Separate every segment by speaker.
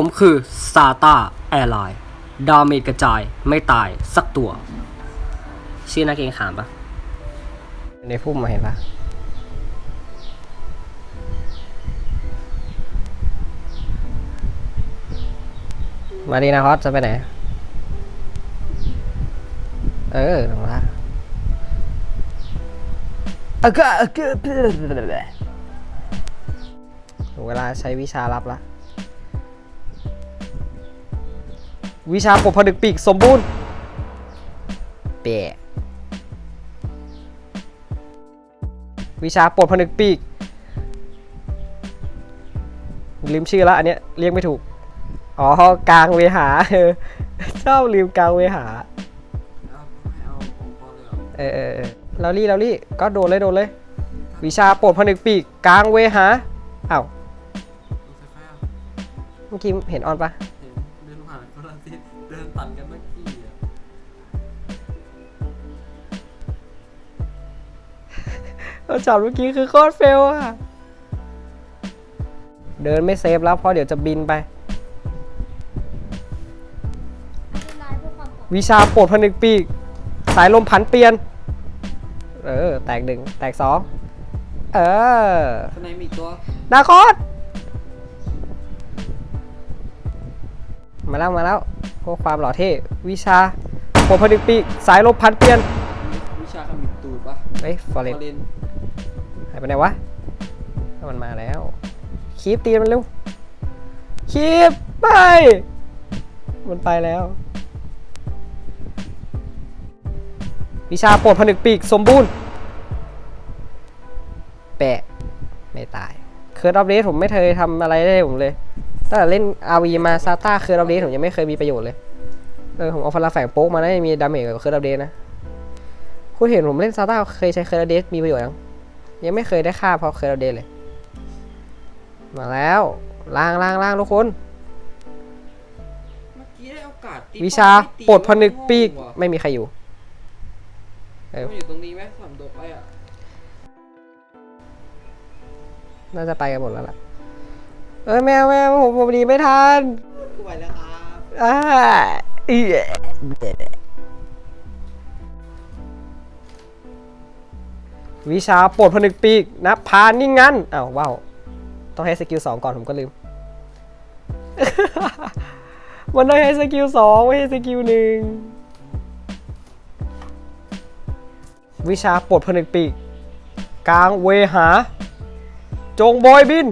Speaker 1: ผมคือซาตาแอร์ไลน์ดาเมจกระจายไม่ตายสักตัว ชื่อนักเกรงขามปะในพุ่มมาเห็นปะมาดีนะฮอตจะไปไหน เออลงมาอะก็อะก็ถึงเวลาใช้วิชาลับละ วิชาปกผนึกปีกสมบูรณ์เปะวิชาปลดผนึกปีกลืมชื่อละอันเนี้ยเรียกไม่ถูก อ๋อกลางเวหาเออชอบลืมกลางเวหาเออเออเออเราลี่เราลี่ก็โดนเลยโดนเลย วิชาปลดผนึกปีกกลางเวหาอ้าวเมื่อกี้เห็นออนปะ
Speaker 2: เรา
Speaker 1: จับเมื่อกี้คือโคตรเฟลอะเดินไม่เซฟแล้วเพราะเดี๋ยวจะบินไป วิชาปลดผนึกปีก สายลมผันเปลี่ยน เออ แตกหนึ่งแตกสองเออ
Speaker 2: ข้างในมีอีกตัว
Speaker 1: นาคอสมาแล้วมาแล้วพวกความหล่อเท่วิชาปลดผนึกปีก สายลมผันเปลี่ยน
Speaker 2: วิชาขมิบตูด ปะ
Speaker 1: เฮ้ยฟอเรน
Speaker 2: ฟอเรน
Speaker 1: หายไปไหนวะมันมาแล้ว คีบตีมันเร็ว คีบไป มันไปแล้ว วิชาปลดผนึกปีกสมบูรณ์ แปะ ไม่ตาย เคิร์ดอัปเดตผมไม่เคยทำอะไรได้ผมเลย ตั้งแต่เล่น RV มาซาต้าเคิร์ดอัปเดตผมยังไม่เคยมีประโยชน์เลย เออผมเอาพลังแฝงโป๊กมาได้มีดาเมจกับเคิร์ดอัปเดตนะ คุณเห็นผมเล่นซาต้าเคยใช้เคิร์ดอัปเดตมีประโยชน์ยังยังไม่เคยได้ค่าเพราะเคยเราเดนเลย มาแล้วล่างล่างล่างทุกคน
Speaker 2: เมื่อกี้ได้โอกาสตี
Speaker 1: วิชา
Speaker 2: ไม่ตี
Speaker 1: ปลดผนึกปีก
Speaker 2: ว่ะ
Speaker 1: ไม่มีใครอยู่เออ
Speaker 2: มันอยู่ตรงนี้ไหมสามโดดไปอะ
Speaker 1: น่าจะไปกันหมดแล้วล่ะ เออแมวแมวผมผมดีไม่ทัน
Speaker 2: กูไปแล้วครับ
Speaker 1: อ่าอี วิชาปลดผนึกปีกนะพานิ่งงั้นอ้าวว้าวต้องให้สกิลสองก่อนผมก็ลืม มันต้องให้สกิลสองไม่ให้สกิลหนึ่งวิชาปลดผนึกปีก กลางเวหา จงบอยบิน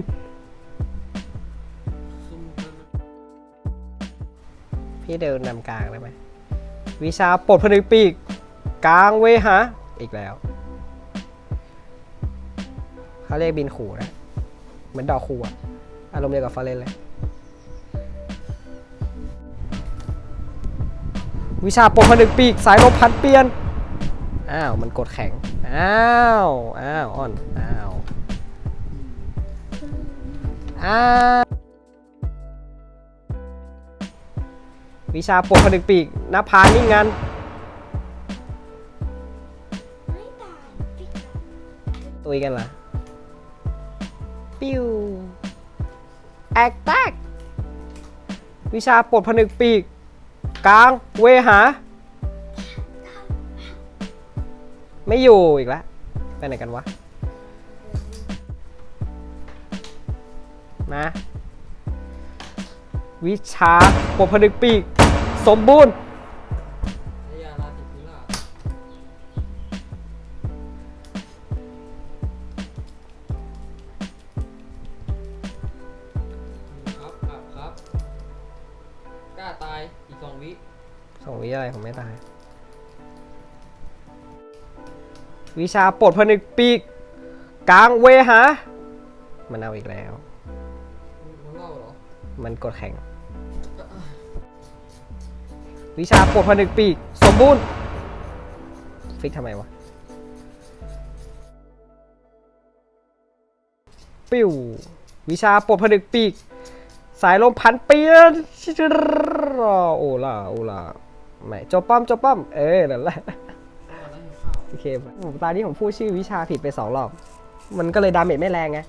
Speaker 1: พี่เดินนำกลางได้ไหมวิชาปลดผนึกปีก กลางเวหา อีกแล้ว เขาเรียกบินขู่นะเหมือนดอกขู่อะอารมณ์เดียวกับฟาเรนเลย วิชาปลดผนึกปีกสายลมพัดเปลี่ยน อ้าว มันกดแข็ง อ้าว อ้าว อ่อน อ้าว อ้าววิชาปลดผนึกปีกนภานิ่งงันตุยกันเหรอ ปิ้วแอคแทกวิชาปลดผนึกปีก กลาง เวหา ไม่อยู่อีกแล้วไปไหนกันวะมาวิชาปลดผนึกปีก สมบูรณ์
Speaker 2: อีกสองวิ
Speaker 1: ส่งวิอะไรผมไม่ตาย วิชาปลดผนึกปีกกลางเวหา มันเอาอีกแล้ว
Speaker 2: มันเล่าเหรอ
Speaker 1: มันกดแข่ง วิชาปลดผนึกปีก สมบูรณ์ ฟิกทำไมวะ ปิ้ว วิชาปลดผนึกปีก สายลมพันเปลี่ยนโอล่าโอล่าไม่จบป้อมจบป้อม เออนั่นแหละโอเคผมตอนนี้ผมพูดชื่อวิชาผิดไปสองรอบ มันก็เลยดาเมจไม่แรงไง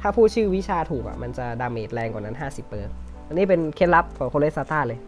Speaker 1: ถ้าพูดชื่อวิชาถูกอะ มันจะดาเมจแรงกว่านั้น 50เปอร์อันนี้เป็นเคล็ดลับของโคเลสตาเลย